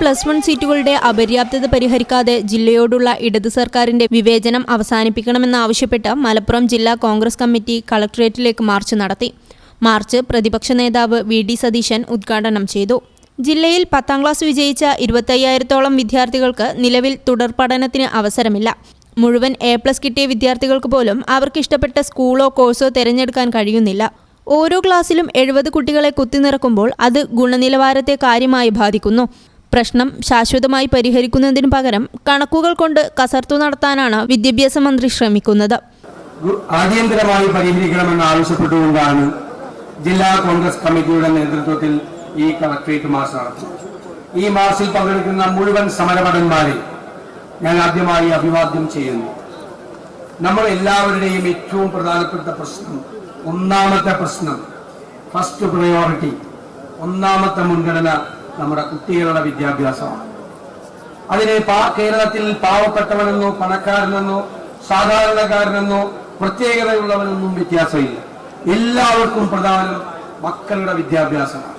Plus one സീറ്റുകളുടെ അപര്യാപ്തത പരിഹരിക്കാതെ ജില്ലയോടുള്ള ഇടത് സർക്കാരിന്റെ വിവേചനം അവസാനിപ്പിക്കണമെന്നാവശ്യപ്പെട്ട് മലപ്പുറം ജില്ലാ കോൺഗ്രസ് കമ്മിറ്റി കളക്ടറേറ്റിലേക്ക് മാർച്ച് നടത്തി. മാർച്ച് പ്രതിപക്ഷ നേതാവ് വി ഡി സതീശൻ ഉദ്ഘാടനം ചെയ്തു. ജില്ലയിൽ പത്താം ക്ലാസ് വിജയിച്ച ഇരുപത്തയ്യായിരത്തോളം വിദ്യാർത്ഥികൾക്ക് നിലവിൽ തുടർ പഠനത്തിന് അവസരമില്ല. മുഴുവൻ എ പ്ലസ് കിട്ടിയ വിദ്യാർത്ഥികൾക്ക് പോലും അവർക്കിഷ്ടപ്പെട്ട സ്കൂളോ കോഴ്സോ തിരഞ്ഞെടുക്കാൻ കഴിയുന്നില്ല. ഓരോ ക്ലാസ്സിലും എഴുപത് കുട്ടികളെ കുത്തിനിറക്കുമ്പോൾ അത് ഗുണനിലവാരത്തെ കാര്യമായി ബാധിക്കുന്നു. പ്രശ്നം ശാശ്വതമായി പരിഹരിക്കുന്നതിനു പകരം കണക്കുകൾ കൊണ്ട് കസർത്തു നടത്താനാണ് വിദ്യാഭ്യാസ മന്ത്രി ശ്രമിക്കുന്നത്. അടിയന്തരമായി പരിഹരിക്കണമെന്ന് ആവശ്യപ്പെട്ടുകൊണ്ടാണ് ജില്ലാ കോൺഗ്രസ് കമ്മിറ്റിയുടെ നേതൃത്വത്തിൽ ഈ കളക്ട്രേറ്റ് മാർച്ച് നടത്തുന്നത് ഈ മാർച്ചിൽ പങ്കെടുക്കുന്ന മുഴുവൻ സമരഭടന്മാരെ ഞാൻ ആദ്യമായി അഭിവാദ്യം ചെയ്യുന്നു. നമ്മൾ എല്ലാവരുടെയും ഏറ്റവും പ്രധാനപ്പെട്ട പ്രശ്നം ഒന്നാമത്തെ പ്രശ്നം ഫസ്റ്റ് പ്രയോറിറ്റി ഒന്നാമത്തെ മുൻഗണന നമ്മുടെ കുട്ടികളുടെ വിദ്യാഭ്യാസമാണ്. അതിനെ കേരളത്തിൽ പാവപ്പെട്ടവനെന്നോ പണക്കാരനെന്നോ സാധാരണക്കാരനെന്നോ പ്രത്യേകതയുള്ളവനൊന്നും വ്യത്യാസമില്ല. എല്ലാവർക്കും പ്രധാനം മക്കളുടെ വിദ്യാഭ്യാസമാണ്.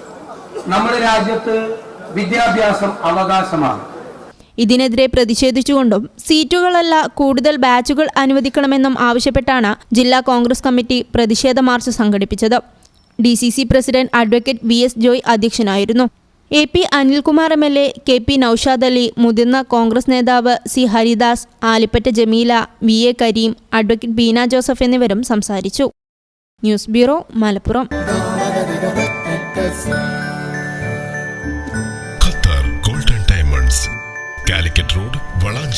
നമ്മുടെ രാജ്യത്ത് വിദ്യാഭ്യാസം അവകാശമാണ്. ഇതിനെതിരെ പ്രതിഷേധിച്ചുകൊണ്ടും സീറ്റുകളല്ല കൂടുതൽ ബാച്ചുകൾ അനുവദിക്കണമെന്നും ആവശ്യപ്പെട്ടാണ് ജില്ലാ കോൺഗ്രസ് കമ്മിറ്റി പ്രതിഷേധ മാർച്ച് സംഘടിപ്പിച്ചത്. D C C president advocate V S Joy അധ്യക്ഷനായിരുന്നു. A P Anilkumar M L A K P Noushad Ali മുതിർന്ന കോൺഗ്രസ് നേതാവ് C Haridas Alippatta Jameela V A Kareem advocate Beena Joseph എന്നിവരും സംസാരിച്ചു. News bureau Malappuram. Qatar Golden Diamonds Calicut road Valanchery.